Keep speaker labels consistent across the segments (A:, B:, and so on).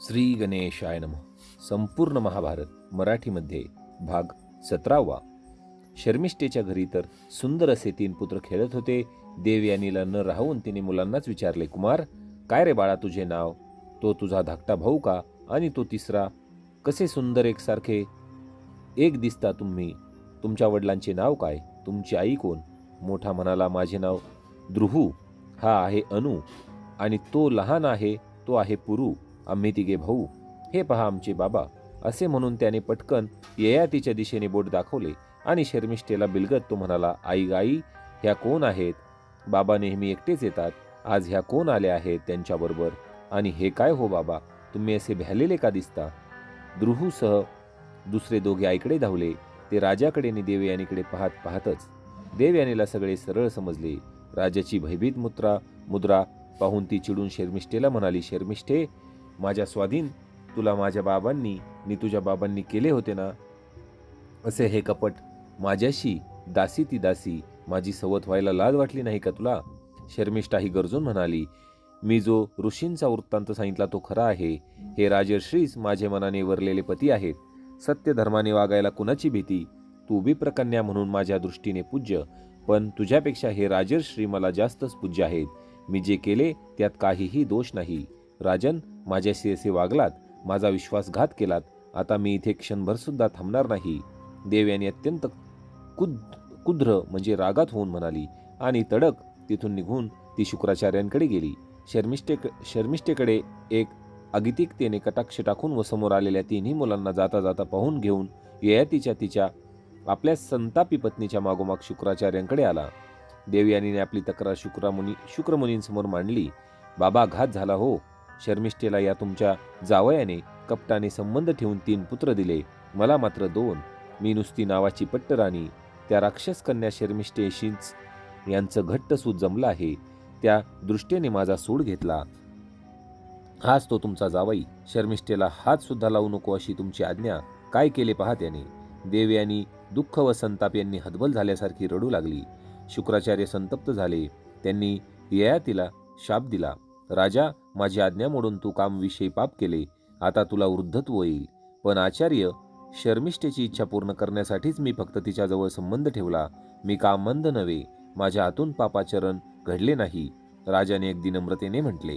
A: श्री गणेशाय नम. संपूर्ण महाभारत मराठीमध्ये भाग सतरावा. शर्मिष्ठेच्या घरी तर सुंदर असे तीन पुत्र खेळत होते. देवयानीला न राहून तिने मुलांनाच विचारले कुमार काय रे बाळा तुझे नाव? तो तुझा धाकटा भाऊ का? आणि तो तिसरा? कसे सुंदर एकसारखे? एक दिसता तुम्ही. तुमच्या वडिलांचे नाव काय? तुमची आई कोण? मोठा म्हणाला माझे नाव द्रुहू हा आहे अनु. आणि तो लहान आहे तो आहे पुरू. आम्ही तिघे भाऊ हे पहा आमचे बाबा असे म्हणून त्याने पटकन ययातीच्या दिशेने बोट दाखवले आणि शर्मिष्ठेला बिलगत तो म्हणाला आई गाई ह्या कोण आहेत? बाबा नेहमी एकटेच येतात आज ह्या कोण आल्या आहेत त्यांच्याबरोबर? आणि हे काय हो बाबा तुम्ही असे भ्यालेले का दिसता? द्रुहूसह दुसरे दोघे आईकडे धावले ते राजाकडे आणि देवयानीकडे पाहत पाहतच देवयानीला सगळे सरळ समजले. राजाची भयभीत मुद्रा मुद्रा पाहून ती चिडून शर्मिष्ठेला म्हणाली शर्मिष्ठे माझ्या स्वाधीन तुला माझ्या बाबांनी मी तुझ्या बाबांनी केले होते ना? असे हे कपट माझ्याशी दासी ती दासी माझी सवत व्हायला लाज वाटली नाही का तुला? शर्मिष्ठा ही गरजून म्हणाली मी जो ऋषींचा वृत्तांत सांगितला तो खरा आहे. हे राजर्षीच माझे मनाने वरलेले पती आहेत. सत्य धर्माने वागायला कुणाची भीती? तू विप्रकन्या म्हणून माझ्या दृष्टीने पूज्य पण तुझ्यापेक्षा हे राजर्श्री मला जास्तच पूज्य आहेत. मी जे केले त्यात काहीही दोष नाही. राजन माझ्याशी असे वागलात माझा विश्वासघात केलात आता मी इथे क्षणभरसुद्धा थांबणार नाही. देव यांनी अत्यंत कुद कुद्र म्हणजे रागात होऊन म्हणाली आणि तडक तिथून निघून ती शुक्राचार्यांकडे गेली. शर्मिष्ठे शर्मिष्ठेकडे एक अगितिकतेने कटाक्ष टाकून व समोर आलेल्या तिन्ही मुलांना जाता जाता पाहून घेऊन ययातीच्या तिच्या आपल्या संतापी पत्नीच्या मागोमाग शुक्राचार्यांकडे आला. देवयानीने आपली तक्रार शुक्रामुनी शुक्रमुनींसमोर मांडली. बाबा घात झाला हो. शर्मिष्ठेला या तुमच्या जावयाने कपटाने संबंध ठेवून तीन पुत्र दिले. मला मात्र दोन. मी नुसती नावाची पट्टराणी. त्या राक्षस कन्या शर्मिष्ठेशीच यांचं घट्ट सूत जमलं आहे. त्या दृष्टीने माझा सूड घेतला. हाच तो तुमचा जावई. शर्मिष्ठेला हात सुद्धा लावू नको अशी तुमची आज्ञा काय केले पहा त्याने. देव यांनी दुःख व संताप यांनी हतबल झाल्यासारखी रडू लागली. शुक्राचार्य संतप्त झाले. त्यांनी ययातीला शाप दिला. राजा माझी आज्ञा मोडून तू कामविषयी पाप केले आता तुला वृद्धत्व येईल. पण आचार्य शर्मिष्ठेची इच्छा पूर्ण करण्यासाठीच मी फक्त तिच्याजवळ संबंध ठेवला. मी काम मंद नव्हे माझ्या हातून पापाचरण घडले नाही राजाने अगदी नम्रतेने म्हटले.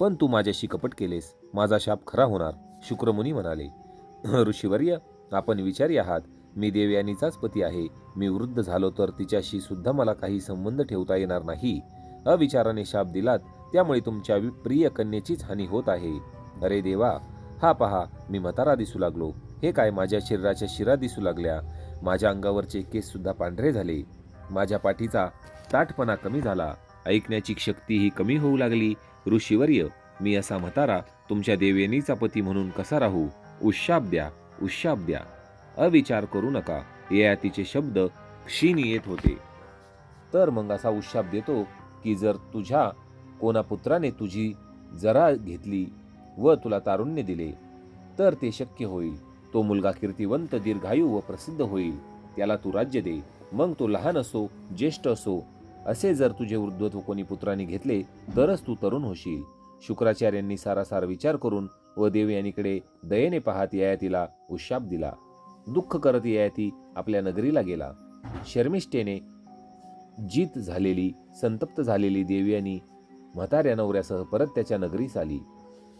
A: पण तू माझ्याशी कपट केलेस माझा शाप खरा होणार शुक्रमुनी म्हणाले. ऋषिवर्य आपण विचारी आहात मी देवयानीचाच पती आहे मी वृद्ध झालो तर तिच्याशी सुद्धा मला काही संबंध ठेवता येणार नाही. अविचाराने शाप दिलात त्यामुळे तुमच्या प्रिय कन्येचीच हानी होत आहे. अरे देवा हा पहा मी मतारा दिसू लागलो. हे काय माझ्या शरीराच्या शिरा दिसू लागल्या? माझ्या अंगावरचे केससुद्धा पांढरे झाले. माझ्या पाठीचा ताटपणा कमी झाला. ऐकण्याची शक्तीही कमी होऊ लागली. ऋषीवर्य मी असा म्हातारा तुमच्या देवेनीचा पती म्हणून कसा राहू? उशाप द्या उशाप द्या. अविचार करू नका. ययातीचे शब्द क्षीणी येत होते. तर मग असा उशाप देतो की जर तुझ्या कोणा पुत्राने तुझी जरा घेतली व तुला तारुण्य दिले तर ते शक्य होईल. तो मुलगा कीर्तिवंत दीर्घायू व प्रसिद्ध होईल. त्याला तू राज्य दे. मग तो लहान असो ज्येष्ठ असो असे जर तुझे वृद्धत्व कोणी पुत्राने घेतले तरच तू तरुण होशील. शुक्राचार्यांनी सारासार विचार करून व देवयानीकडे दयेने पाहत ययातीला उशाप दिला. दुःख करत ययाती आपल्या नगरीला गेला. शर्मिष्ठेने जीत झालेली संतप्त झालेली देवयानी म्हाताऱ्या नवऱ्यासह परत त्याच्या नगरीस आली.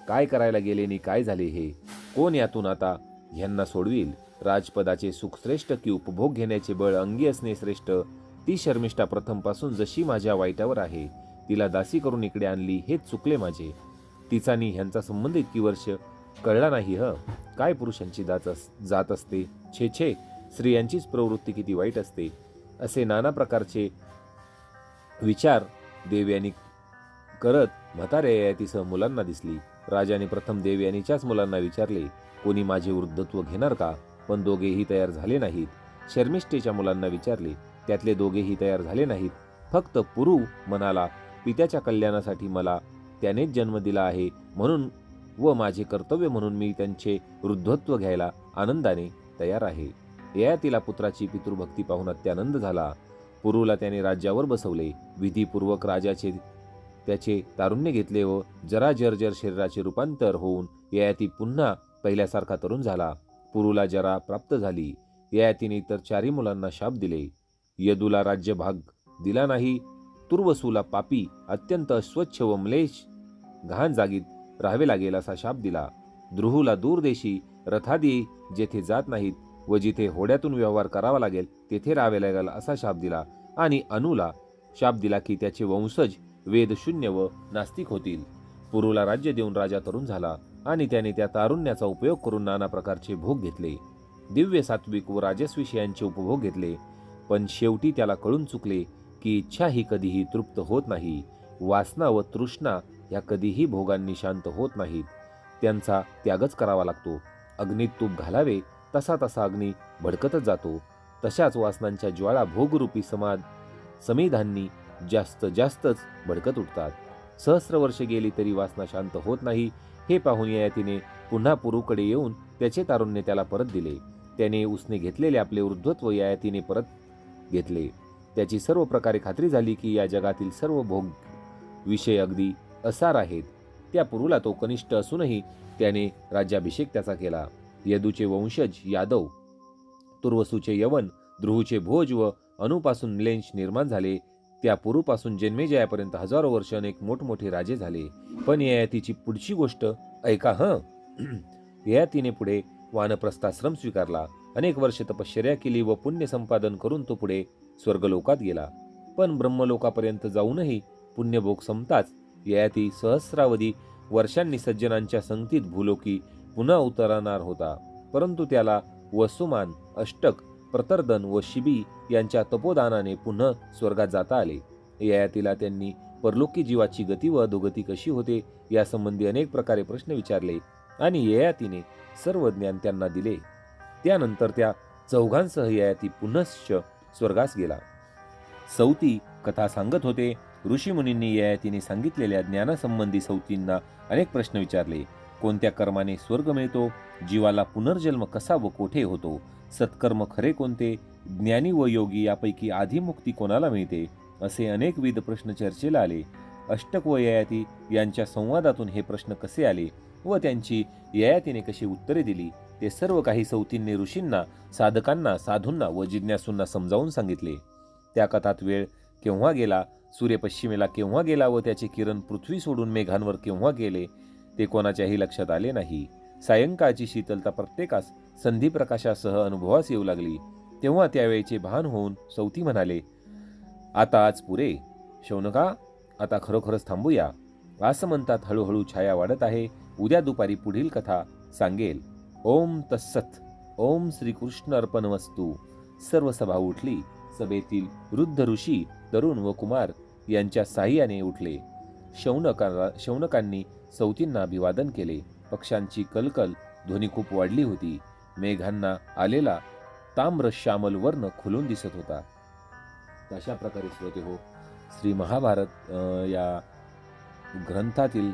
A: काय करायला गेले नि काय झाले हे? कोण यातून आता? ह्यांना सोडवील. राजपदाचे सुख श्रेष्ठ की उपभोग घेण्याचे बळ अंगी असणे श्रेष्ठ? ती शर्मिष्ठा प्रथमपासून जशी माझ्या वाईटावर आहे तिला दासी करून इकडे आणली हेच चुकले माझे. तिचानी ह्यांचा संबंध इतकी वर्ष कळला नाही ह? काय पुरुषांची जात अस जात असते? छे छे स्त्रियांचीच प्रवृत्ती किती वाईट असते? असे नाना प्रकारचे विचार देवयानी करत म्हाताऱ्या ययातीसह मुलांना दिसली. राजाने प्रथम देवयानीच्याच मुलांना विचारले कोणी माझे वृद्धत्व घेणार का? पण दोघेही तयार झाले नाहीत. शर्मिष्ठेच्या मुलांना विचारले त्यातले दोघेही तयार झाले नाहीत. फक्त पुरू म्हणाला पित्याच्या कल्याणासाठी मला त्यानेच जन्म दिला आहे. म्हणून व माझे कर्तव्य म्हणून मी त्यांचे वृद्धत्व घ्यायला आनंदाने तयार आहे. ययातीला पुत्राची पितृभक्ती पाहून अत्यानंद झाला. पुरूला त्याने राज्यावर बसवले. विधीपूर्वक राजाचे त्याचे तारुण्य घेतले व जरा जर्जर शरीराचे रूपांतर होऊन ययाती पुन्हा पहिल्यासारखा तरुण झाला. पुरुला जरा प्राप्त झाली. ययातीने इतर चारही मुलांना शाप दिले. यदूला राज्यभाग दिला नाही. तुर्वसूला पापी अत्यंत अस्वच्छ व म्लेश घाण जागीत राहावे लागेल असा शाप दिला. द्रुहूला दूरदेशी रथादी जेथे जात नाहीत व जिथे होड्यातून व्यवहार करावा लागेल तेथे राहावे लागेल असा शाप दिला. आणि अनुला शाप दिला की त्याचे वंशज वेदशून्य व नास्तिक होतील. पुरूला राज्य देऊन राजा तरुण झाला आणि त्याने त्या तारुण्याचा उपयोग करून नाना प्रकारचे भोग घेतले. दिव्य सात्विक व राजस विषयांचे उपभोग घेतले. पण शेवटी त्याला कळून चुकले की इच्छा ही कधीही तृप्त होत नाही. वासना व तृष्णा ह्या कधीही भोगांनी शांत होत नाहीत. त्यांचा त्यागच करावा लागतो. अग्नीत तूप घालावे तसा तसा अग्नी भडकतच जातो. तशाच वासनांच्या ज्वाळा भोगरूपी समाज समिधांनी जास्त जास्तच भडकत उठतात. सहस्र वर्ष गेली तरी वासना शांत होत नाही. हे पाहून ययातीने पुन्हा पुरूकडे येऊन त्याचे तारुण्य त्याला परत दिले. त्याने उसने घेतलेले आपले वृद्धत्व ययातीने परत घेतले. त्याची सर्व प्रकारे खात्री झाली की या जगातील सर्व भोग विषय अगदी असार आहेत. त्या पुरुला तो कनिष्ठ असूनही त्याने राज्याभिषेक त्याचा केला. यदूचे वंशज यादव तुर्वसूचे यवन ध्रुवचे भोज व अनुपासून लेंश निर्माण झाले. त्या पुरूपासून जन्मेजयापर्यंत हजारो वर्ष अनेक मोठमोठे राजे झाले. पण ययातीची पुढची गोष्ट ऐका हं. ययातीने पुढे वानप्रस्थाश्रम स्वीकारला. अनेक वर्ष तपश्चर्या केली व पुण्य संपादन करून तो पुढे स्वर्गलोकात गेला. पण ब्रह्मलोकापर्यंत जाऊनही पुण्यभोग संपताच ययाती सहस्रावधी वर्षांनी सज्जनांच्या संगतीत भूलोकी पुन्हा उतरणार होता. परंतु त्याला वसुमान अष्टक प्रतर्दन व शिबी यांच्या तपोदानाने पुन्हा स्वर्गात जाता आले. ययातीला त्यांनी परलोकी जीवाची गती व अधोगती कशी होते यासंबंधी अनेक प्रकारे प्रश्न विचारले आणि ययातीने सर्व ज्ञान त्यांना दिले. त्यानंतर त्या चौघांसह ययाती पुनश्च स्वर्गास गेला. सौती कथा सांगत होते. ऋषीमुनींनी ययातीने सांगितलेल्या ज्ञानासंबंधी सौतींना अनेक प्रश्न विचारले. कोणत्या कर्माने स्वर्ग मिळतो जीवाला पुनर्जन्म कसा व कोठे होतो सत्कर्म खरे कोणते ज्ञानी व योगी यापैकी आधिमुक्ती कोणाला मिळते असे अनेकविध प्रश्न चर्चेला आले. अष्टक व ययाती यांच्या संवादातून हे प्रश्न कसे आले व त्यांची ययातीने कशी उत्तरे दिली ते सर्व काही सौतींनी ऋषींना साधकांना साधूंना व जिज्ञासूंना समजावून सांगितले. त्या कथात वेळ केव्हा गेला सूर्य पश्चिमेला केव्हा गेला व त्याचे किरण पृथ्वी सोडून मेघांवर केव्हा गेले ते कोणाच्याही लक्षात आले नाही. सायंकाळची शीतलता प्रत्येकास संधी प्रकाशासह अनुभवास येऊ लागली. तेव्हा त्यावेळेचे भान होऊन सौती म्हणाले आता आज पुरे. शौनका आता खरोखरच थांबूया. असं म्हणतात हळूहळू छाया वाढत आहे. उद्या दुपारी पुढील कथा सांगेल. ओम तस्सत ओम श्रीकृष्ण अर्पण वस्तू सर्व सभा उठली. सभेतील वृद्ध ऋषी तरुण व कुमार यांच्या साह्याने उठले. शौनका शौनकांनी सौतींना अभिवादन केले. पक्ष्यांची कलकल ध्वनी खूप वाढली होती. मेघांना आलेला ताम्र श्यामल वर्ण खुलून दिसत होता. अशा प्रकारे श्रोते हो श्री महाभारत या ग्रंथातील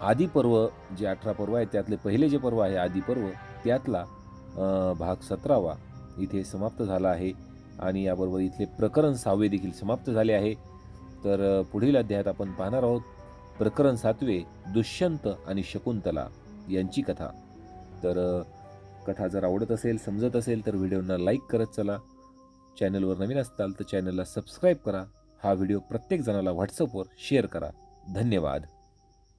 A: आदिपर्व जे अठरा पर्व आहेत त्यातले पहिले जे पर्व आहे आदिपर्व त्यातला भाग सतरावा इथे समाप्त झाला आहे. आणि याबरोबर इथले प्रकरण सहावे देखील समाप्त झाले आहे. तर पुढील अध्यायात आपण पाहणार आहोत. प्रकरण सातवे दुष्यंत आणि शकुंतला यांची कथा. तर कथा जर आवडत असेल समजत असेल तर व्हिडिओना लाईक करत चला. चॅनलवर नवीन असताल तर चॅनलला सबस्क्राईब करा. हा व्हिडिओ प्रत्येक जणाला व्हॉट्सअपवर शेअर करा. धन्यवाद.